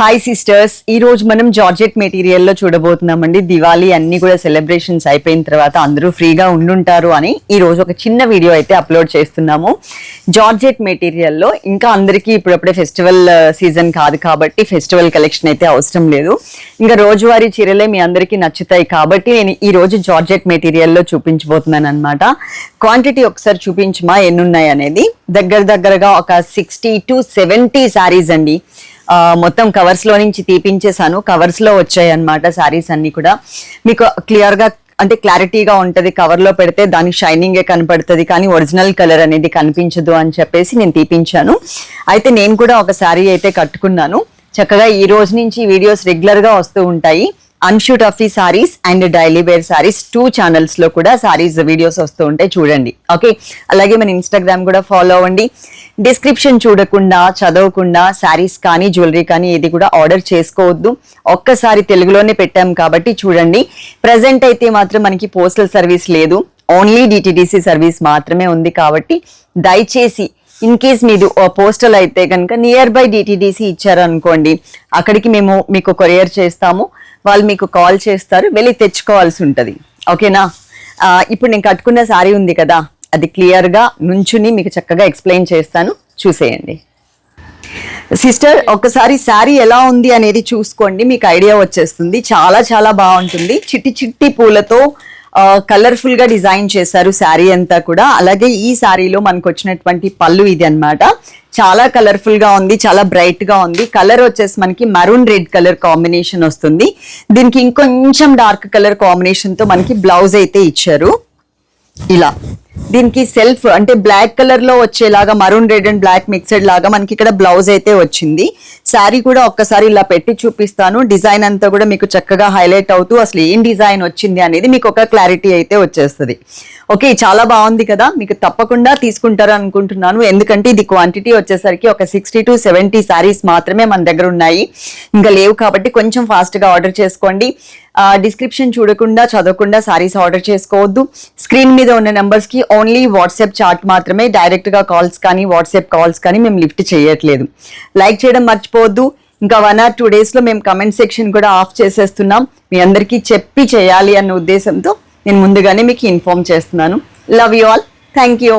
Hi sisters ఈ రోజు మనం జార్జెట్ మెటీరియల్లో చూడబోతున్నామండి. దివాళీ అన్ని కూడా సెలబ్రేషన్స్ అయిపోయిన తర్వాత అందరూ ఫ్రీగా ఉండుంటారు అని ఈ రోజు ఒక చిన్న వీడియో అయితే అప్లోడ్ చేస్తున్నాము. జార్జెట్ మెటీరియల్లో ఇంకా అందరికీ ఇప్పుడప్పుడే ఫెస్టివల్ సీజన్ uh, కాదు కాబట్టి ఫెస్టివల్ కలెక్షన్ అయితే అవసరం లేదు. ఇంకా రోజువారీ చీరలే మీ అందరికీ నచ్చుతాయి కాబట్టి నేను ఈ రోజు జార్జెట్ మెటీరియల్లో చూపించబోతున్నాను అనమాట క్వాంటిటీ ఒకసారి చూపించమా ఎన్నున్నాయి అనేది. దగ్గర దగ్గరగా ఒక సిక్స్టీ టు సెవెంటీ శారీస్ అండి. మొత్తం కవర్స్లో నుంచి తీపించేశాను. కవర్స్లో వచ్చాయి అనమాట శారీస్ అన్ని కూడా. మీకు క్లియర్గా అంటే క్లారిటీగా ఉంటది కవర్లో పెడితే దానికి షైనింగ్ ఏ కనపడుతుంది కానీ ఒరిజినల్ కలర్ అనేది కనిపించదు అని చెప్పేసి నేను తీపించాను. అయితే నేను కూడా ఒక శారీ అయితే కట్టుకున్నాను. చక్కగా ఈ రోజు నుంచి వీడియోస్ రెగ్యులర్గా వస్తూ ఉంటాయి. అన్షూట్ of saris and daily wear saris two ఛానల్స్లో కూడా సారీస్ వీడియోస్ వస్తూ ఉంటాయి చూడండి. ఓకే అలాగే మన ఇన్స్టాగ్రామ్ కూడా ఫాలో అవ్వండి. డిస్క్రిప్షన్ చూడకుండా చదవకుండా శారీస్ కానీ జ్యువెలరీ కానీ ఇది కూడా ఆర్డర్ చేసుకోవద్దు. ఒక్కసారి తెలుగులోనే పెట్టాం కాబట్టి చూడండి. ప్రజెంట్ అయితే మాత్రం మనకి పోస్టల్ సర్వీస్ లేదు. ఓన్లీ డిటిడిసి సర్వీస్ మాత్రమే ఉంది కాబట్టి దయచేసి ఇన్ కేస్ మీది పోస్టల్ అయితే కనుక నియర్ బై డిటిడిసి ఇచ్చారనుకోండి అక్కడికి మేము మీకు కొరియర్ చేస్తాము. వాళ్ళు మీకు కాల్ చేస్తారు వెళ్ళి తెచ్చుకోవాల్సి ఉంటుంది. ఓకేనా? ఇప్పుడు నేను కట్టుకున్న శారీ ఉంది కదా అది క్లియర్గా నుంచుని మీకు చక్కగా ఎక్స్ప్లెయిన్ చేస్తాను. చూసేయండి. సిస్టర్ ఒకసారి శారీ ఎలా ఉంది అనేది చూసుకోండి మీకు ఐడియా వచ్చేస్తుంది. చాలా చాలా బాగుంటుంది. చిట్టి చిట్టి పూలతో కలర్ఫుల్గా డిజైన్ చేశారు శారీ అంతా కూడా. అలాగే ఈ శారీలో మనకు వచ్చినటువంటి పళ్ళు ఇది అన్నమాట. చాలా కలర్ఫుల్గా ఉంది చాలా బ్రైట్గా ఉంది. కలర్ వచ్చేసి మనకి మరూన్ రెడ్ కలర్ కాంబినేషన్ వస్తుంది. దీనికి ఇంకొంచెం డార్క్ కలర్ కాంబినేషన్తో మనకి బ్లౌజ్ అయితే ఇచ్చారు. ఇలా. దీనికి సెల్ఫ్ అంటే బ్లాక్ కలర్లో వచ్చేలాగా maroon red and black mixed లాగా మనకి ఇక్కడ బ్లౌజ్ అయితే వచ్చింది. శారీ కూడా ఒక్కసారి ఇలా పెట్టి చూపిస్తాను. డిజైన్ అంతా కూడా మీకు చక్కగా హైలైట్ అవుతూ అసలు ఏం డిజైన్ వచ్చింది అనేది మీకు ఒక క్లారిటీ అయితే వచ్చేస్తుంది. ఓకే చాలా బాగుంది కదా మీకు తప్పకుండా తీసుకుంటారు అనుకుంటున్నాను. ఎందుకంటే ఇది క్వాంటిటీ వచ్చేసరికి ఒక సిక్స్టీ టు సెవెంటీ శారీస్ మాత్రమే మన దగ్గర ఉన్నాయి. ఇంకా లేవు కాబట్టి కొంచెం ఫాస్ట్గా ఆర్డర్ చేసుకోండి. డిస్క్రిప్షన్ చూడకుండా చదవకుండా సారీస్ ఆర్డర్ చేసుకోవద్దు. స్క్రీన్ మీద ఉన్న నెంబర్స్కి ఓన్లీ వాట్సాప్ చాట్ మాత్రమే డైరెక్ట్గా కాల్స్ కానీ వాట్సాప్ కాల్స్ కానీ మేము లిఫ్ట్ చేయట్లేదు. లైక్ చేయడం మర్చిపోవద్దు. ఇంకా వన్ ఆర్ టూ డేస్లో మేము కమెంట్ సెక్షన్ కూడా ఆఫ్ చేసేస్తున్నాం. మీ అందరికీ చెప్పి చేయాలి అన్న ఉద్దేశంతో నేను ముందుగానే మీకు ఇన్ఫార్మ్ చేస్తున్నాను. Love you all thank you